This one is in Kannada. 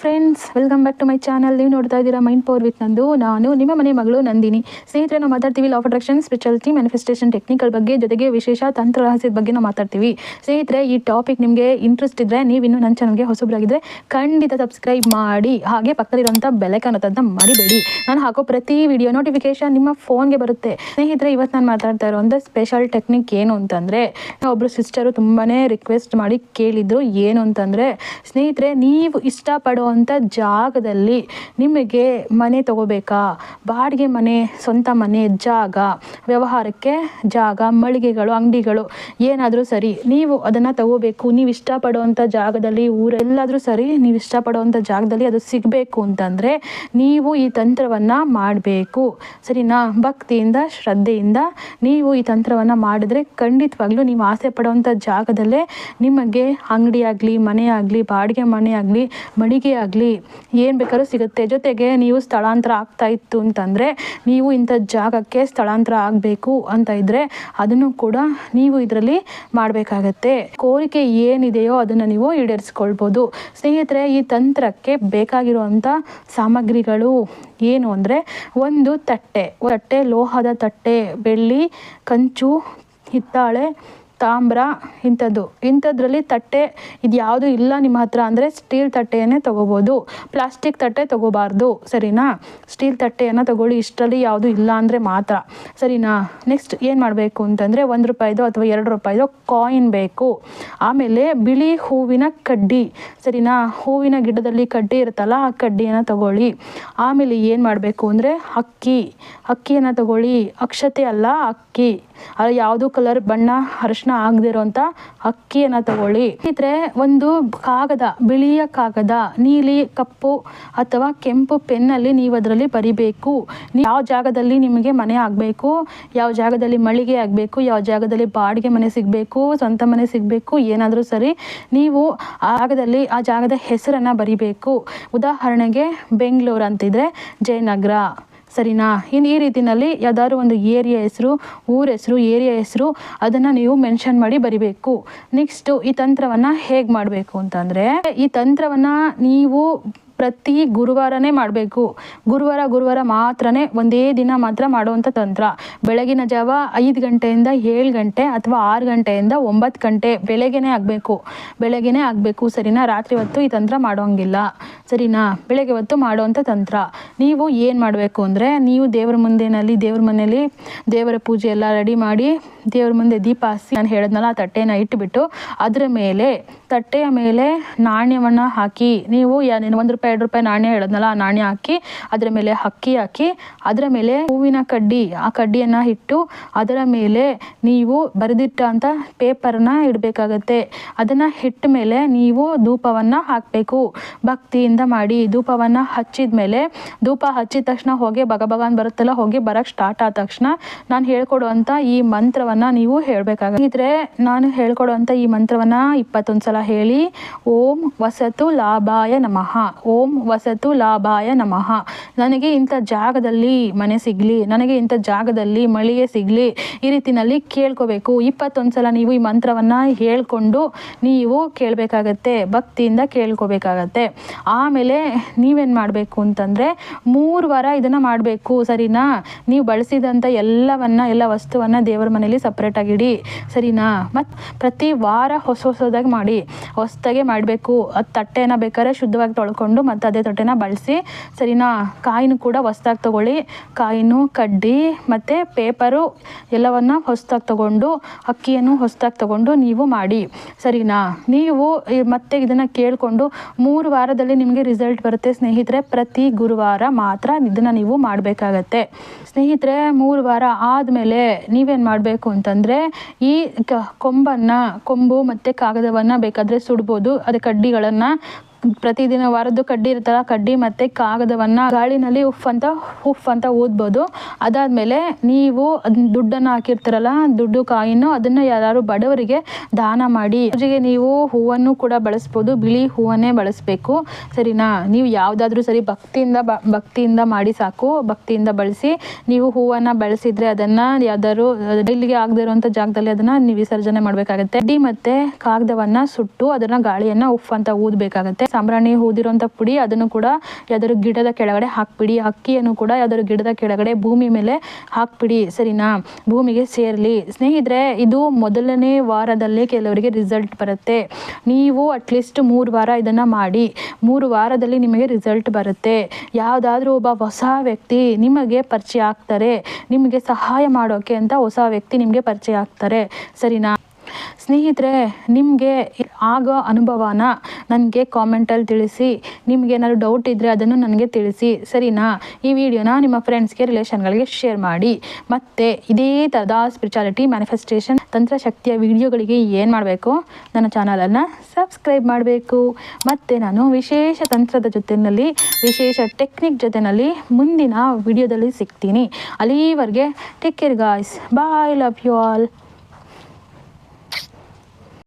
Friends welcome back to my channel ನೀವು ನೋಡ್ತಾ ಇದ್ದೀರಾ ಮೈಂಡ್ ಪವರ್ ವಿತ್ ನಂದು. ನಾನು ನಿಮ್ಮ ಮನೆ ಮಗಳು ನಂದಿನಿ. ಸ್ನೇಹಿತರೆ, ನಾವು ಮಾತಾಡ್ತೀವಿ law of attraction speciality manifestation technical ಬಗ್ಗೆ, ಜೊತೆಗೆ ವಿಶೇಷ ತಂತ್ರ ರಹಸ್ಯದ ಬಗ್ಗೆ ನಾವು ಮಾತಾಡ್ತೀವಿ. ಸ್ನೇಹಿತರೆ, ಈ ಟಾಪಿಕ್ ನಿಮಗೆ ಇಂಟ್ರೆಸ್ಟ್ ಇದ್ದರೆ ನೀವು ಇನ್ನೂ ನನ್ನ ಚಾನಲ್ಗೆ ಹೊಸಬ್ರಾಗಿದ್ದರೆ ಖಂಡಿತ ಸಬ್ಸ್ಕ್ರೈಬ್ ಮಾಡಿ. ಹಾಗೆ ಪಕ್ಕದಲ್ಲಿರುವಂಥ ಬೆಲೆಕನ್ ಅಂತ ಮರಿಬೇಡಿ. ನಾನು ಹಾಕೋ ಪ್ರತಿ ವಿಡಿಯೋ ನೋಟಿಫಿಕೇಶನ್ ನಿಮ್ಮ ಫೋನ್ಗೆ ಬರುತ್ತೆ. ಸ್ನೇಹಿತರೆ, ಇವತ್ತು ನಾನು ಮಾತಾಡ್ತಾ ಇರೋಂಥ ಸ್ಪೆಷಲ್ ಟೆಕ್ನಿಕ್ ಏನು ಅಂತಂದರೆ ಒಬ್ಬರು ಸಿಸ್ಟರು ತುಂಬಾ ರಿಕ್ವೆಸ್ಟ್ ಮಾಡಿ ಕೇಳಿದ್ರು. ಏನು ಅಂತಂದರೆ, ಸ್ನೇಹಿತರೆ, ನೀವು ಇಷ್ಟಪಡುವಂಥ ಜಾಗದಲ್ಲಿ ನಿಮಗೆ ಮನೆ ತಗೋಬೇಕಾ? ಬಾಡಿಗೆ ಮನೆ, ಸ್ವಂತ ಮನೆ, ಜಾಗ, ವ್ಯವಹಾರಕ್ಕೆ ಜಾಗ, ಮಳಿಗೆಗಳು, ಅಂಗಡಿಗಳು ಏನಾದರೂ ಸರಿ, ನೀವು ಅದನ್ನು ತಗೋಬೇಕು. ನೀವು ಇಷ್ಟಪಡುವಂಥ ಜಾಗದಲ್ಲಿ ಊರೆಲ್ಲಾದರೂ ಸರಿ, ನೀವು ಇಷ್ಟಪಡುವಂಥ ಜಾಗದಲ್ಲಿ ಅದು ಸಿಗಬೇಕು ಅಂತಂದರೆ ನೀವು ಈ ತಂತ್ರವನ್ನು ಮಾಡಬೇಕು. ಸರಿನಾ? ಭಕ್ತಿಯಿಂದ, ಶ್ರದ್ಧೆಯಿಂದ ನೀವು ಈ ತಂತ್ರವನ್ನು ಮಾಡಿದ್ರೆ ಖಂಡಿತವಾಗ್ಲೂ ನೀವು ಆಸೆ ಪಡುವಂಥ ಜಾಗದಲ್ಲೇ ನಿಮಗೆ ಅಂಗಡಿ ಆಗಲಿ, ಮನೆ ಆಗಲಿ, ಬಾಡಿಗೆ ಮನೆ ಆಗಲಿ, ಮಳಿಗೆ ಆಗಲಿ, ಏನು ಬೇಕಾದ್ರೂ ಸಿಗುತ್ತೆ. ಜೊತೆಗೆ ನೀವು ಸ್ಥಳಾಂತರ ಆಗ್ತಾ ಇತ್ತು ಅಂತಂದರೆ ನೀವು ಇಂಥ ಜಾಗಕ್ಕೆ ಸ್ಥಳಾಂತರ ಆಗಬೇಕು ಅಂತ ಇದ್ದರೆ ಅದನ್ನು ಕೂಡ ನೀವು ಇದರಲ್ಲಿ ಮಾಡಬೇಕಾಗತ್ತೆ. ಕೋರಿಕೆ ಏನಿದೆಯೋ ಅದನ್ನು ನೀವು ಈಡೇರಿಸ್ಕೊಳ್ಬೋದು. ಸ್ನೇಹಿತರೆ, ಈ ತಂತ್ರಕ್ಕೆ ಬೇಕಾಗಿರುವಂಥ ಸಾಮಗ್ರಿಗಳು ಏನು ಅಂದರೆ ಒಂದು ತಟ್ಟೆ. ತಟ್ಟೆ, ಲೋಹದ ತಟ್ಟೆ, ಬೆಳ್ಳಿ, ಕಂಚು, ಹಿತ್ತಾಳೆ ತಾಮ್ರ, ಇಂಥದ್ದು. ಇಂಥದ್ರಲ್ಲಿ ತಟ್ಟೆ ಇದು ಯಾವುದು ಇಲ್ಲ ನಿಮ್ಮ ಹತ್ರ ಅಂದರೆ ಸ್ಟೀಲ್ ತಟ್ಟೆಯನ್ನೇ ತೊಗೋಬೋದು. ಪ್ಲಾಸ್ಟಿಕ್ ತಟ್ಟೆ ತೊಗೋಬಾರ್ದು. ಸರಿನಾ? ಸ್ಟೀಲ್ ತಟ್ಟೆಯನ್ನು ತಗೊಳ್ಳಿ. ಇಷ್ಟರಲ್ಲಿ ಯಾವುದು ಇಲ್ಲ ಅಂದರೆ ಮಾತ್ರ. ಸರಿನಾ? ನೆಕ್ಸ್ಟ್ ಏನು ಮಾಡಬೇಕು ಅಂತಂದರೆ ಒಂದು ರೂಪಾಯಿದು ಅಥವಾ ಎರಡು ರೂಪಾಯಿದು ಕಾಯಿನ್ ಬೇಕು. ಆಮೇಲೆ ಬಿಳಿ ಹೂವಿನ ಕಡ್ಡಿ. ಸರಿನಾ? ಹೂವಿನ ಗಿಡದಲ್ಲಿ ಕಡ್ಡಿ ಇರುತ್ತಲ್ಲ, ಆ ಕಡ್ಡಿಯನ್ನು ತಗೊಳ್ಳಿ. ಆಮೇಲೆ ಏನು ಮಾಡಬೇಕು ಅಂದರೆ ಅಕ್ಕಿ. ಅಕ್ಕಿಯನ್ನು ತಗೊಳ್ಳಿ. ಅಕ್ಷತೆ ಅಲ್ಲ ಅಕ್ಕಿ. ಅದು ಯಾವುದು ಕಲರ್ ಬಣ್ಣ, ಅರಿಶಿನ ಆಗದೆ ಇರುವಂತ ಅಕ್ಕಿಯನ್ನು ತಗೊಳ್ಳಿ. ಇದ್ರೆ ಒಂದು ಕಾಗದ, ಬಿಳಿಯ ಕಾಗದ, ನೀಲಿ ಕಪ್ಪು ಅಥವಾ ಕೆಂಪು ಪೆನ್ನಲ್ಲಿ ನೀವು ಅದರಲ್ಲಿ ಬರಿಬೇಕು. ಯಾವ ಜಾಗದಲ್ಲಿ ನಿಮಗೆ ಮನೆ ಆಗಬೇಕು, ಯಾವ ಜಾಗದಲ್ಲಿ ಮಳಿಗೆ ಆಗಬೇಕು, ಯಾವ ಜಾಗದಲ್ಲಿ ಬಾಡಿಗೆ ಮನೆ ಸಿಗಬೇಕು, ಸ್ವಂತ ಮನೆ ಸಿಗಬೇಕು, ಏನಾದರೂ ಸರಿ ನೀವು ಆ ಜಾಗದಲ್ಲಿ, ಆ ಜಾಗದ ಹೆಸರನ್ನು ಬರಿಬೇಕು. ಉದಾಹರಣೆಗೆ ಬೆಂಗಳೂರು ಅಂತಿದ್ರೆ ಜಯನಗರ. ಸರಿನಾ? ಇನ್ನು ಈ ರೀತಿಯಲ್ಲಿ ಯಾವ್ದಾದ್ರು ಒಂದು ಏರಿಯಾ ಹೆಸರು, ಊರ ಹೆಸರು, ಏರಿಯಾ ಹೆಸರು, ಅದನ್ನು ನೀವು ಮೆನ್ಷನ್ ಮಾಡಿ ಬರಿಬೇಕು. ನೆಕ್ಸ್ಟು ಈ ತಂತ್ರವನ್ನು ಹೇಗೆ ಮಾಡಬೇಕು ಅಂತಂದರೆ, ಈ ತಂತ್ರವನ್ನು ನೀವು ಪ್ರತಿ ಗುರುವಾರನೇ ಮಾಡಬೇಕು. ಗುರುವಾರ ಗುರುವಾರ ಮಾತ್ರನೇ ಒಂದೇ ದಿನ ಮಾತ್ರ ಮಾಡುವಂಥ ತಂತ್ರ. ಬೆಳಗಿನ ಜಾವ ಐದು ಗಂಟೆಯಿಂದ ಏಳು ಗಂಟೆ ಅಥವಾ ಆರು ಗಂಟೆಯಿಂದ ಒಂಬತ್ತು ಗಂಟೆ ಬೆಳಗ್ಗೆನೇ ಆಗಬೇಕು. ಬೆಳಗ್ಗೆನೇ ಆಗಬೇಕು, ಸರಿನಾ? ರಾತ್ರಿ ಹೊತ್ತು ಈ ತಂತ್ರ ಮಾಡೋಂಗಿಲ್ಲ ಸರಿನಾ? ಬೆಳಗ್ಗೆ ಹೊತ್ತು ಮಾಡುವಂಥ ತಂತ್ರ. ನೀವು ಏನು ಮಾಡಬೇಕು ಅಂದರೆ ನೀವು ದೇವರ ಮುಂದೆನಲ್ಲಿ, ದೇವ್ರ ಮನೆಯಲ್ಲಿ ದೇವರ ಪೂಜೆ ಎಲ್ಲ ರೆಡಿ ಮಾಡಿ, ದೇವ್ರ ಮುಂದೆ ದೀಪ ಹಚ್ಚಿ ನಾನು ಹೇಳಿದ್ನಲ್ಲ ಆ ತಟ್ಟೆನ ಇಟ್ಬಿಟ್ಟು ಅದರ ಮೇಲೆ, ತಟ್ಟೆಯ ಮೇಲೆ ನಾಣ್ಯವನ್ನು ಹಾಕಿ, ನೀವು ಏನೇನು ಒಂದು ರೂಪಾಯಿ, ಎರಡು ರೂಪಾಯಿ ನಾಣ್ಯ ಹೇಳಿದ್ನಲ್ಲ ಆ ನಾಣ್ಯ ಹಾಕಿ, ಅದರ ಮೇಲೆ ಅಕ್ಕಿ ಹಾಕಿ, ಅದರ ಮೇಲೆ ಹೂವಿನ ಕಡ್ಡಿ, ಆ ಕಡ್ಡಿಯನ್ನು ಇಟ್ಟು ಅದರ ಮೇಲೆ ನೀವು ಬರೆದಿಟ್ಟ ಅಂತ ಪೇಪರ್ನ ಇಡಬೇಕಾಗತ್ತೆ. ಅದನ್ನು ಇಟ್ಟ ಮೇಲೆ ನೀವು ಧೂಪವನ್ನು ಹಾಕಬೇಕು. ಭಕ್ತಿಯಿಂದ ಮಾಡಿ ಧೂಪವನ್ನು ಹಚ್ಚಿದ ಮೇಲೆ ಧೂಪ ಹಚ್ಚಿದ ತಕ್ಷಣ ಹೊಗೆ ಅಂತ ಬರುತ್ತಲ್ಲ, ಹೊಗೆ ಬರೋಕ್ಕೆ ಸ್ಟಾರ್ಟ್ ಆದ ತಕ್ಷಣ ನಾನು ಹೇಳ್ಕೊಡುವಂಥ ಈ ಮಂತ್ರವನ್ನು ನೀವು ಹೇಳಬೇಕಾಗಿದ್ರೆ ನಾನು ಹೇಳ್ಕೊಡುವಂಥ ಈ ಮಂತ್ರವನ್ನು ಇಪ್ಪತ್ತೊಂದು ಸಲ ಹೇಳಿ. ಓಂ ವಸತು ಲಾಭಾಯ ನಮಃ. ಓಂ ವಸತು ಲಾಭಾಯ ನಮಃ. ನನಗೆ ಇಂಥ ಜಾಗದಲ್ಲಿ ಮನೆ ಸಿಗಲಿ, ನನಗೆ ಇಂಥ ಜಾಗದಲ್ಲಿ ಮಳಿಗೆ ಸಿಗಲಿ, ಈ ರೀತಿನಲ್ಲಿ ಕೇಳ್ಕೋಬೇಕು. ಇಪ್ಪತ್ತೊಂದು ಸಲ ನೀವು ಈ ಮಂತ್ರವನ್ನು ಹೇಳ್ಕೊಂಡು ನೀವು ಕೇಳಬೇಕಾಗತ್ತೆ, ಭಕ್ತಿಯಿಂದ ಕೇಳ್ಕೋಬೇಕಾಗತ್ತೆ. ಆಮೇಲೆ ನೀವೇನು ಮಾಡಬೇಕು ಅಂತಂದರೆ ಮೂರು ವಾರ ಇದನ್ನು ಮಾಡಬೇಕು, ಸರಿನಾ? ನೀವು ಬಳಸಿದಂಥ ಎಲ್ಲವನ್ನು, ಎಲ್ಲ ವಸ್ತುವನ್ನು ದೇವರ ಮನೇಲಿ ಸಪ್ರೇಟಾಗಿ ಇಡಿ, ಸರಿನಾ? ಮತ್ತು ಪ್ರತಿ ವಾರ ಹೊಸ ಹೊಸದಾಗಿ ಮಾಡಿ, ಹೊಸದಾಗೆ ಮಾಡಬೇಕು. ಅದು ತಟ್ಟೆನ ಬೇಕಾದ್ರೆ ಶುದ್ಧವಾಗಿ ತೊಳ್ಕೊಂಡು ಮತ್ತು ಅದೇ ತಟ್ಟೆನ ಬಳಸಿ, ಸರಿನಾ? ಕಾಯಿನೂ ಕೂಡ ಹೊಸದಾಗಿ ತೊಗೊಳ್ಳಿ. ಕಾಯಿನು ಕಡ್ಡಿ ಮತ್ತು ಪೇಪರು ಎಲ್ಲವನ್ನು ಹೊಸ್ದಾಗಿ ತೊಗೊಂಡು, ಅಕ್ಕಿಯನ್ನು ಹೊಸದಾಗಿ ತೊಗೊಂಡು ನೀವು ಮಾಡಿ, ಸರಿನಾ? ನೀವು ಮತ್ತೆ ಇದನ್ನು ಕೇಳಿಕೊಂಡು ಮೂರು ವಾರದಲ್ಲಿ ನಿಮಗೆ ರಿಸಲ್ಟ್ ಬರುತ್ತೆ ಸ್ನೇಹಿತರೆ, ಪ್ರತಿ ಗುರುವಾರ ಮಾತ್ರ ಇದನ್ನು ನೀವು ಮಾಡಬೇಕಾಗತ್ತೆ. ಸ್ನೇಹಿತರೆ, ಮೂರು ವಾರ ಆದಮೇಲೆ ನೀವೇನು ಮಾಡಬೇಕು ಅಂತಂದರೆ, ಈ ಕ ಕೊಂಬನ್ನು, ಕೊಂಬು ಮತ್ತು ಕಾಗದವನ್ನು ಬೇಕಾದರೆ ಸುಡ್ಬೋದು. ಅದಕ್ಕೆ ಕಡ್ಡಿಗಳನ್ನು ಪ್ರತಿದಿನ ವಾರದ್ದು ಕಡ್ಡಿ ಇರುತ್ತಲ್ಲ ಕಡ್ಡಿ ಮತ್ತು ಕಾಗದವನ್ನು ಗಾಳಿನಲ್ಲಿ ಉಫ್ ಅಂತ ಉಫ್ ಅಂತ ಊದ್ಬೋದು. ಅದಾದಮೇಲೆ ನೀವು ಅದನ್ನ ದುಡ್ಡನ್ನು ಹಾಕಿರ್ತೀರಲ್ಲ, ದುಡ್ಡು ಕಾಯಿನೂ ಅದನ್ನು ಯಾರು ಬಡವರಿಗೆ ದಾನ ಮಾಡಿ ಪೂಜೆಗೆ ನೀವು ಹೂವನ್ನು ಕೂಡ ಬಳಸ್ಬೋದು, ಬಿಳಿ ಹೂವನ್ನೇ ಬಳಸಬೇಕು. ಸರಿನಾ? ನೀವು ಯಾವುದಾದ್ರೂ ಸರಿ ಭಕ್ತಿಯಿಂದ ಭಕ್ತಿಯಿಂದ ಮಾಡಿ ಸಾಕು, ಭಕ್ತಿಯಿಂದ ಬಳಸಿ. ನೀವು ಹೂವನ್ನು ಬಳಸಿದರೆ ಅದನ್ನು ಯಾವ್ದಾದ್ರು ಡೈಲಿಗೆ ಆಗದೇ ಜಾಗದಲ್ಲಿ ಅದನ್ನು ನೀವು ವಿಸರ್ಜನೆ ಮಾಡಬೇಕಾಗತ್ತೆ. ಕಡ್ಡಿ ಮತ್ತು ಕಾಗದವನ್ನು ಸುಟ್ಟು ಅದನ್ನು ಗಾಳಿಯನ್ನು ಉಫ್ ಅಂತ ಊದಬೇಕಾಗತ್ತೆ. ಸಾಂಬ್ರಾಣಿ ಹೂದಿರೋಂಥ ಪುಡಿ, ಅದನ್ನು ಕೂಡ ಯಾವ್ದಾದ್ರು ಗಿಡದ ಕೆಳಗಡೆ ಹಾಕ್ಬಿಡಿ. ಅಕ್ಕಿಯನ್ನು ಕೂಡ ಯಾವ್ದಾದ್ರು ಗಿಡದ ಕೆಳಗಡೆ ಭೂಮಿ ಮೇಲೆ ಹಾಕ್ಬಿಡಿ, ಸರಿನಾ? ಭೂಮಿಗೆ ಸೇರಲಿ. ಸ್ನೇಹಿತರೆ, ಇದು ಮೊದಲನೇ ವಾರದಲ್ಲೇ ಕೆಲವರಿಗೆ ರಿಸಲ್ಟ್ ಬರುತ್ತೆ. ನೀವು ಅಟ್ಲೀಸ್ಟ್ ಮೂರು ವಾರ ಇದನ್ನು ಮಾಡಿ. ಮೂರು ವಾರದಲ್ಲಿ ನಿಮಗೆ ರಿಸಲ್ಟ್ ಬರುತ್ತೆ. ಯಾವುದಾದ್ರೂ ಒಬ್ಬ ಹೊಸ ವ್ಯಕ್ತಿ ನಿಮಗೆ ಪರಿಚಯ ಆಗ್ತಾರೆ. ನಿಮಗೆ ಸಹಾಯ ಮಾಡೋಕ್ಕೆ ಅಂತ ಹೊಸ ವ್ಯಕ್ತಿ ನಿಮಗೆ ಪರಿಚಯ ಆಗ್ತಾರೆ. ಸರಿನಾ? ಸ್ನೇಹಿತರೆ, ನಿಮಗೆ ಆಗೋ ಅನುಭವನ ನನಗೆ ಕಾಮೆಂಟಲ್ಲಿ ತಿಳಿಸಿ. ನಿಮ್ಗೆ ಏನಾದ್ರು ಡೌಟ್ ಇದ್ದರೆ ಅದನ್ನು ನನಗೆ ತಿಳಿಸಿ, ಸರಿನಾ? ಈ ವಿಡಿಯೋನ ನಿಮ್ಮ ಫ್ರೆಂಡ್ಸ್ಗೆ ರಿಲೇಷನ್ಗಳಿಗೆ ಶೇರ್ ಮಾಡಿ. ಮತ್ತು ಇದೇ ಥರದ ಸ್ಪಿರಿಚಾಲಿಟಿ ಮ್ಯಾನಿಫೆಸ್ಟೇಷನ್ ತಂತ್ರಶಕ್ತಿಯ ವಿಡಿಯೋಗಳಿಗೆ ಏನು ಮಾಡಬೇಕು? ನನ್ನ ಚಾನಲನ್ನು ಸಬ್ಸ್ಕ್ರೈಬ್ ಮಾಡಬೇಕು. ಮತ್ತು ನಾನು ವಿಶೇಷ ತಂತ್ರದ ಜೊತೆಯಲ್ಲಿ ವಿಶೇಷ ಟೆಕ್ನಿಕ್ ಜೊತೆಯಲ್ಲಿ ಮುಂದಿನ ವಿಡಿಯೋದಲ್ಲಿ ಸಿಗ್ತೀನಿ. ಅಲ್ಲಿವರೆಗೆ take care guys bye love you all